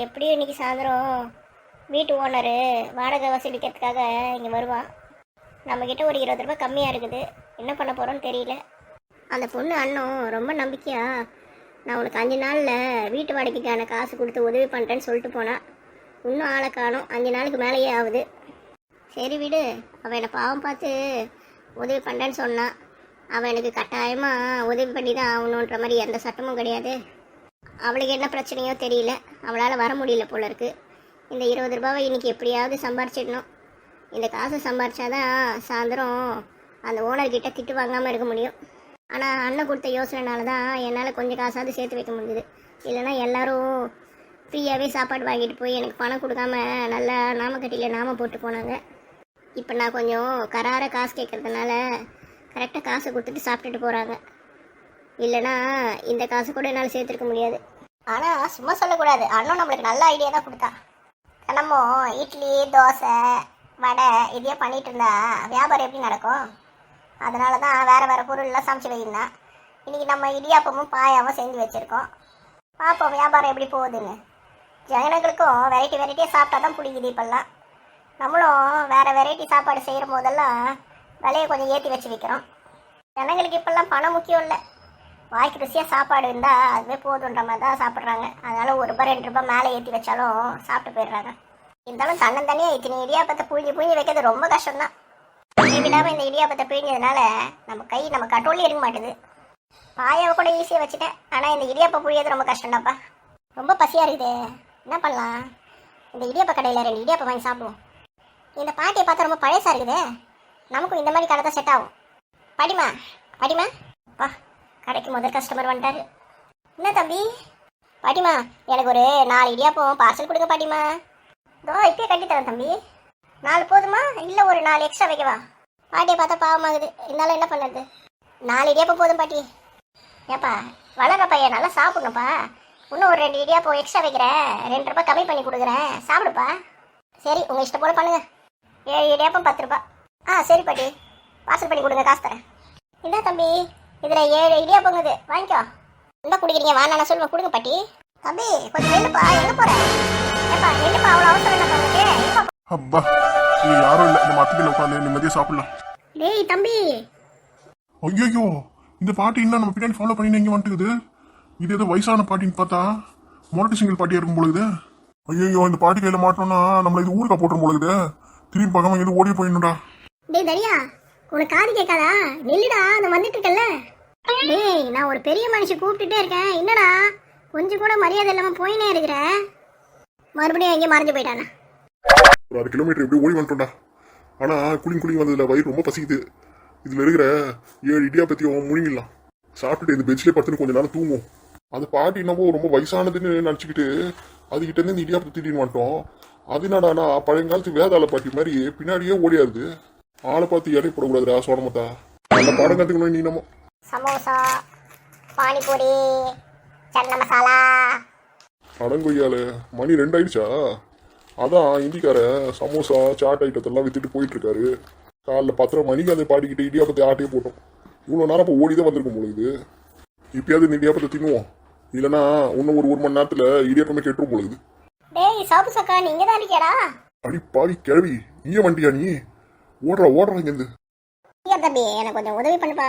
எப்படியும் இன்னைக்கு சாயந்தரம் வீட்டு ஓனரு வாடகை வசூலிக்கிறதுக்காக இங்கே வருவான். நம்மக்கிட்ட ஒரு இருபது ரூபாய் கம்மியாக இருக்குது. என்ன பண்ண போகிறோன்னு தெரியல. அந்த பொண்ணு அண்ணன் ரொம்ப நம்பிக்கையா நான் உனக்கு அஞ்சு நாளில் வீட்டு வாடகைக்கான காசு கொடுத்து உதவி பண்ணுறேன்னு சொல்லிட்டு போனான் இன்னும் ஆளை காணும். அஞ்சு நாளுக்கு மேலேயே ஆகுது. சரி விடு. அவன் என்னை பாவம் பார்த்து உதவி பண்ணுறேன்னு சொன்னான். அவன் எனக்கு கட்டாயமாக உதவி பண்ணி தான் ஆகணுன்ற மாதிரி எந்த சட்டமும் கிடையாது. அவளுக்கு என்ன பிரச்சனையோ தெரியல. அவளால் வர முடியல போல இருக்கு. இந்த இருபது ரூபாவை இன்னைக்கு எப்படியாவது சம்பாரிச்சிடணும். இந்த காசை சம்பாரிச்சாதான் சாயந்தரம் அந்த ஓனர்கிட்ட திட்டு வாங்காமல் இருக்க முடியும். ஆனால் அண்ணன் கொடுத்த யோசனைனால தான் என்னால் கொஞ்சம் காசாவது சேர்த்து வைக்க முடியுது இல்லைன்னா எல்லாரும் ஃப்ரீயாகவே சாப்பாடு வாங்கிட்டு போய் எனக்கு பணம் கொடுக்காம நல்லா நாமக்கட்டியில் நாம போட்டு போனாங்க. இப்போ நான் கொஞ்சம் கரார காசு கேட்குறதுனால கரெக்டாக காசை கொடுத்துட்டு சாப்பிட்டுட்டு போகிறாங்க இல்லைன்னா இந்த காசு கூட என்னால் சேர்த்துருக்க முடியாது. ஆனால் சும்மா சொல்லக்கூடாது. அண்ணன் நம்மளுக்கு நல்ல ஐடியா தான் கொடுத்தான். தினமும் இட்லி தோசை வடை இதையே பண்ணிட்டு இருந்தா வியாபாரம் எப்படி நடக்கும்? அதனால தான் வேறு வேறு பொருள்லாம் சமைச்சு வைக்கணும் இன்னைக்கு நம்ம இடியாப்பமும் பாயாவும் செஞ்சு வச்சுருக்கோம். பார்ப்போம் வியாபாரம் எப்படி போகுதுன்னு. ஜனங்களுக்கும் வெரைட்டி வெரைட்டியாக சாப்பிட்டா தான் பிடிக்குது இப்போல்லாம். நம்மளும் வேறு வெரைட்டி சாப்பாடு செய்கிற போதெல்லாம் விலையை கொஞ்சம் ஏற்றி வச்சு வைக்கிறோம். ஜனங்களுக்கு இப்போல்லாம் பணம் முக்கியம் இல்லை. வாய்க்கு ருசியாக சாப்பாடு இருந்தால் அதுவே போதுன்ற மாதிரி தான் சாப்பிட்றாங்க. அதனால ஒரு ரூபாய் ரெண்டு ரூபாய் மேலே ஏற்றி வச்சாலும் சாப்பிட்டு போயிடுறாங்க. இருந்தாலும் தன்னந்தனியாக இத்தனை இடியாப்பத்தை புழிஞ்சு புழிஞ்சு வைக்கிறது ரொம்ப கஷ்டம்தான். விடாமல் இந்த இடியாப்பத்தை பிழிஞ்சதுனால நம்ம கை நம்ம கட்ரோலே இருக்க மாட்டேது. பாயாவை கூட ஈஸியாக வச்சுட்டேன். ஆனால் இந்த இடியாப்பை புழியது ரொம்ப கஷ்டம்டாப்பா ரொம்ப பசியாக இருக்குது. என்ன பண்ணலாம்? இந்த இடியாப்ப கடையில் ரெண்டு இடியாப்பம் வாங்கி சாப்பிடுவோம். இந்த பாட்டியை பார்த்தா ரொம்ப பழசாக இருக்குதே. நமக்கும் இந்த மாதிரி கடை தான் செட் ஆகும். படிமா படிமா அப்பா கடைக்கு முதல் கஸ்டமர் வந்துட்டாரு. என்ன தம்பி? பாட்டிமா எனக்கு ஒரு நாலு இடியாப்பம் பார்சல் கொடுக்க பாட்டிமா. இதோ இப்பயே கட்டி தரேன் தம்பி. நாலு போதுமா? இல்லை ஒரு நாலு எக்ஸ்ட்ரா வைக்கவா? பாட்டியை பார்த்தா பாவமாகுது இருந்தாலும் என்ன பண்ணுறது நாலு இடியாப்பம் போதும் பாட்டி. ஏப்பா வளர்ற பையன் நல்லா சாப்பிடணும்ப்பா. இன்னும் ஒரு ரெண்டு இடியாப்பம் எக்ஸ்ட்ரா வைக்கிறேன் ரெண்டு ரூபாய் கம்மி பண்ணி கொடுக்குறேன். சாப்பிடுப்பா. சரி உங்கள் இஷ்டம் போல பண்ணுங்க. ஏழு இடியாப்பம் பத்து ரூபாய். ஆ சரி பாட்டி. பார்சல் பண்ணி கொடுங்க காசு தரேன். இந்தா தம்பி. இதில் ஏழு இடியாப்பங்குது வாங்கிக்கோ. என்ன குடிக்கிறீங்க? வா நான் சொல்லுவேன் கொடுங்க பாட்டி. தம்பி கொஞ்சம் நில்லுப்பா எங்கே போகிறேன் ஏப்பா நில்லுப்பா அவ்வளோ அவசரம் என்ன எங்கப்பா? அப்பா இங்க யாரும் இல்லை. இந்த மரத்துக்கில் உட்காந்து நிம்மதியாக சாப்பிடலாம். டேய் தம்பி. ஐயோ இந்த பாட்டி இன்னும் நம்ம பின்னாடி ஃபாலோ பண்ணி இங்கே வந்துட்டுக்குது? இது ஏதோ வயசான பாட்டின்னு பார்த்தா மொரட்டு சிங்கிள் பாட்டியா இருக்கும் பொழுது ஐயோ இந்த பாட்டி கையில் மாட்டோம்னா நம்மள இது ஊருக்கா போட்டுரும் பொழுது திரும்பி பார்க்காம இங்கே ஓடி போயிடணும்டா. டேய் தரியா உனக்கு காது கேட்காதா? நில்லுடா நான் வந்துட்டு இருக்கேன்ல டேய் நான் ஒரு பெரிய மனுஷன் கூப்பிட்டுட்டே இருக்கேன். என்னடா? கொஞ்சம் கூட மரியாதை இல்லாமல் போயினே இருக்கிற. மறுபடியும் எங்கேயும் மறைஞ்சு போயிட்டானா? ஒரு அரை கிலோமீட்டர் எப்படி ஓடி வந்துட்டோம்டா. ஆனால் குளிங் குளிங் வந்ததுல வயிறு ரொம்ப பசிக்குது. இதில் இருக்கிற ஏழு இடியா பற்றியும் முழுங்கிடலாம். சாப்பிட்டுட்டு இந்த பெஞ்சிலே படுத்துன்னு கொஞ்ச நேரம் தூங்கும் அந்த பாட்டி என்னவோ ரொம்ப வயசானதுன்னு நினச்சிக்கிட்டு அதுகிட்ட இருந்து இந்த இடியாப்பத்தை திடீர்னு வந்துட்டோம். அது என்னடானா பழையங்காலத்து வேதாள பாட்டி மாதிரி பின்னாடியே ஓடியாருது. ஆளை பார்த்து எடை போடக்கூடாதுடா சோடமத்தா அந்த பாடம் கற்றுக்கணும் நீ நம்ம சமோசா பானிபூரி சன்ன மசாலா. அடங்கொய்யால மணி ரெண்டு ஆயிடுச்சா அதான் இந்திக்கார சமோசா சாட் ஐட்டத்தெல்லாம் வித்துட்டு போயிட்டு இருக்காரு காலைல பத்தரை மணிக்கு அதை பாடிக்கிட்டு இடியாப்பத்தை ஆட்டையே போட்டோம். இவ்வளோ நேரம் அப்போ ஓடி தான் வந்திருக்கும் பொழுது இப்பயாவது இந்த இடியாப்பத்தை தின்னுவோம். இல்லைன்னா இன்னும் ஒரு ஒரு மணி நேரத்தில் இடியாப்பமே கெட்டுரும் பொழுது டேய் சாப்பு சக்கா நீங்க தான் இருக்கியாடா அடி பாவி கிழவி நீயே வண்டியா நீ? ஓடுறா ஓடுறா இங்கேருந்து. ஐயா தம்பி எனக்கு கொஞ்சம் உதவி பண்ணுப்பா.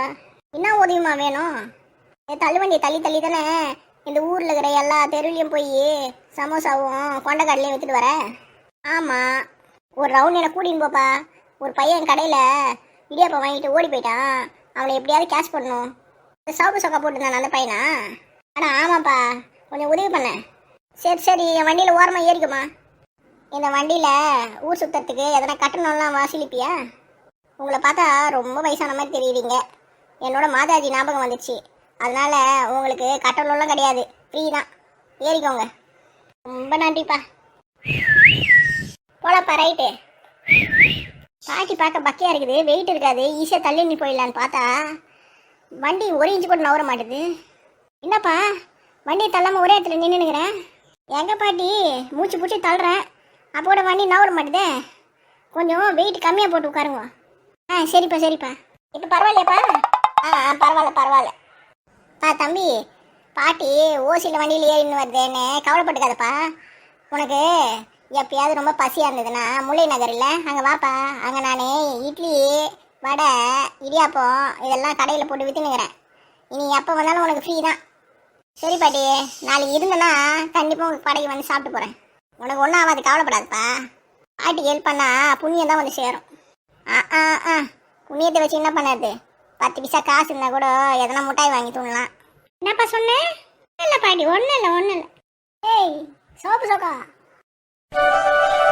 என்ன உதவிமா வேணும்? ஏ தள்ளுவண்டி தள்ளி தள்ளி தானே. இந்த ஊரில் இருக்கிற எல்லா தெருவிலையும் போய் சமோசாவும் கொண்டக்கடலையும் வச்சுட்டு வரேன் ஆமாம் ஒரு ரவுண்ட் என்ன கூட்டின்னு போப்பா. ஒரு பையன் கடையில் இடியாப்பம் வாங்கிட்டு ஓடி போயிட்டான். அவனை எப்படியாவது கேஷ் பண்ணணும் இந்த சாப்பு சொக்கா போட்டுருந்தான் அந்த பையனா? ஆனால் ஆமாப்பா. கொஞ்சம் உதவி பண்ணேன் சரி சரி என் வண்டியில் ஓரமாக ஏறிக்குமா இந்த வண்டியில் ஊர் சுத்தத்துக்கு எதனா கட்டணம்லாம் வாசிலிப்பியா? உங்களை பார்த்தா ரொம்ப வயசான மாதிரி தெரியுறீங்க. என்னோட மாதாஜி ஞாபகம் வந்துச்சு. அதனால் உங்களுக்கு கட்டணம்லாம் கிடையாது. ஃப்ரீ தான். ஏறிக்கோங்க. ரொம்ப நன்றிப்பா. போலப்பா ரைட்டு. பாட்டி பார்க்க பக்கியாக இருக்குது. வெயிட் இருக்காது. ஈஸியாக தள்ளி நீ போயிடலான்னு பார்த்தா வண்டி ஒரு இன்ச்சு கூட நவர மாட்டேது. என்னப்பா வண்டியை தள்ளாமல் ஒரே இடத்துல நின்றுனுக்கிறேன் எங்கள் பாட்டி? மூச்சு பிடிச்சி தள்ளுறேன். அப்போ கூட வண்டி நவர மாட்டேதே. கொஞ்சம் வெயிட் கம்மியாக போட்டு உட்காருங்க. ஆ சரிப்பா சரிப்பா. இப்போ பரவாயில்லையாப்பா? ஆ ஆ, பரவாயில்ல பரவாயில்ல. பா தம்பி பாட்டி ஓசியில் வண்டியில் ஏறின்னு வருதேன்னு கவலைப்பட்டுக்காதப்பா. உனக்கு எப்பயாவது ரொம்ப பசியாக இருந்ததுன்னா முல்லை நகரில் அங்கே வாப்பா. அங்கே நான் இட்லி வடை இடியாப்பம் இதெல்லாம் கடையில் போட்டு விற்றுனுங்கிறேன் இனி எப்போ வந்தாலும் உனக்கு ஃப்ரீ தான். சரி பாட்டி நாளைக்கு இருந்தேன்னா கண்டிப்பாக உங்கள் கடைக்கு வந்து சாப்பிட்டு போகிறேன் உனக்கு ஒன்றும் ஆகாது கவலைப்படாதப்பா. பாட்டிக்கு ஹெல்ப் பண்ணா புண்ணியம் தான் வந்து சேரும். ஆ ஆ ஆ. புண்ணியத்தை வச்சு என்ன பண்ணாது பத்து பைசா காசு இருந்தா கூட எதனா முட்டாய் வாங்கி தூணலாம். என்னப்பா சொன்னேன் இல்லை பாட்டி ஒன்றும் இல்லை ஒன்றும் இல்லை ஏய் சோப்பு சோக்கா.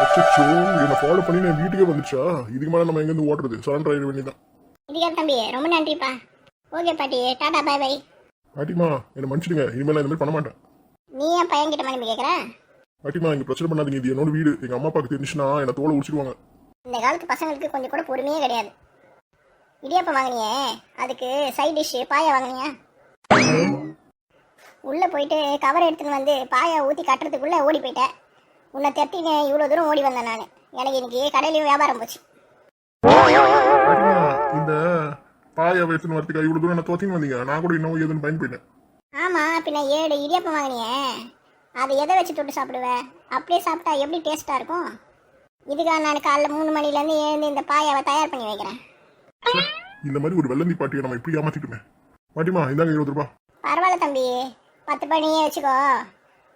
அச்சோ என்னை ஃபாலோ பண்ணி நான் வீட்டுக்கே வந்துச்சா இதுக்கு மேலே நம்ம எங்கேருந்து ஓட்டுறது? சரண்டர் ஆகிட வேண்டியதான் இதுக்கா தம்பி ரொம்ப நன்றிப்பா. ஓகே பாட்டி டாடா பை பை பாட்டிமா என்னை மன்னிச்சிடுங்க. இனிமேல் இந்த மாதிரி பண்ண மாட்டேன். நீ ஏன் பையன்கிட்ட மன்னிப்பு கேட்குற பாட்டிமா இங்கே பிரச்சனை பண்ணாதீங்க இது என்னோட வீடு. எங்கள் அம்மா அப்பாவுக்கு தெரிஞ்சுன்னா என்னை தோலை உடிச்சிடுவாங்க இந்த காலத்து பசங்களுக்கு கொஞ்சம் கூட பொறுமையே கிடையாது. இடியாப்பம் வாங்கினியே அதுக்கு சைட் டிஷ்ஷு பாயா வாங்கினியா? உள்ளே போயிட்டு கவர் எடுத்துன்னு வந்து பாயா ஊற்றி கட்டுறதுக்குள்ளே ஓடி போயிட்டேன் உன்னை தட்டின்னு இவ்வளோ தூரம் ஓடி வந்தேன் நான். எனக்கு இன்னைக்கு கடையிலையும் வியாபாரம் போச்சு. இந்த பாயை எடுத்துன்னு வரதுக்கு இவ்வளோ தூரம் என்ன தோத்தின்னு வந்தீங்க. நான் கூட இன்னும் எதுன்னு பயன் போயிட்டேன் ஆமாம் பின்ன ஏழு இடியாப்பம் வாங்கினியே. அதை எதை வச்சு தொட்டு சாப்பிடுவேன் அப்படியே சாப்பிட்டா எப்படி டேஸ்ட்டாக இருக்கும்? இதுக்காக நான் காலைல மூணு மணிலேருந்து எழுந்து இந்த பாயாவை தயார் பண்ணி வைக்கிறேன். இந்த மாதிரி ஒரு வெள்ளந்தி பாட்டியை நம்ம இப்படி ஏமாத்திட்டுமே பாட்டிமா இந்தாங்க இருபது ரூபா. பரவாயில்ல தம்பி. பத்து பண்ணியே வச்சுக்கோ.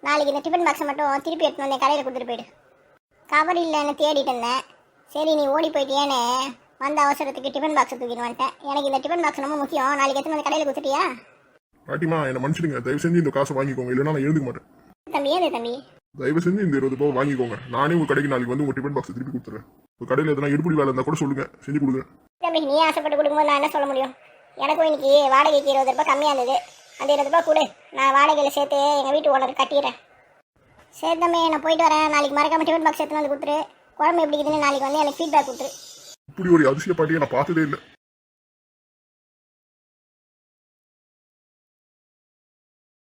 நாளைக்கு இந்த டிஃபன் பாக்ஸை மட்டும் திருப்பி எடுத்து வந்து கடையில் கொடுத்துட்டு போயிடு. கவர் இல்லைன்னு தேடிட்டு இருந்தேன். சரி நீ ஓடி போயிட்டியேன்னு வந்த அவசரத்துக்கு டிஃபன் பாக்ஸை தூக்கிட்டு வந்துட்டேன். எனக்கு இந்த டிஃபன் பாக்ஸ் ரொம்ப முக்கியம். நாளைக்கு எடுத்து வந்து கடையில் கொடுத்துட்டியா? பாட்டிமா என்னை மன்னிச்சிடுங்க. தயவு செஞ்சு இந்த காசை வாங்கிக்கோங்க. இல்லைன்னா நான் எழுந்துக்க மாட்டேன். தம்பி ஏது தம்பி? தயவு செஞ்சு இந்த இருபது ரூபாய் வாங்கிக்கோங்க. நானே உங்க கடைக்கு நாளைக்கு வந்து உங்க டிஃபன் பாக்ஸ் திருப்பி கொடுத்துறேன். உங்க கடையில் எதனா எடுப்படி வேலை இருந்தால் கூட சொல்லுங்க. செஞ்சு கொடுங்க. தம்பி நீ ஆசைப்பட்டு கொடுக்கும்போது நான் என்ன சொல்ல முடியும்? எனக்கும் இன்னைக்கு வாடகைக்கு இருபது ரூபாய் கம்மியாக இருந்தது. அந்த இருபது ரூபாய் கொடு. நான் வாடகையில் சேர்த்து எங்கள் வீட்டு ஓனர் கட்டிடுறேன். சரி தம்பி நான் போயிட்டு வரேன். நாளைக்கு மறக்காம டிஃபன் பாக்ஸ் எடுத்துன்னு வந்து கொடுத்துரு. குழம்பு எப்படி இருக்குதுன்னு நாளைக்கு வந்து எனக்கு ஃபீட்பேக் கொடுத்துரு. இப்படி ஒரு அதிசய பாட்டியை நான் பார்த்ததே இல்லை.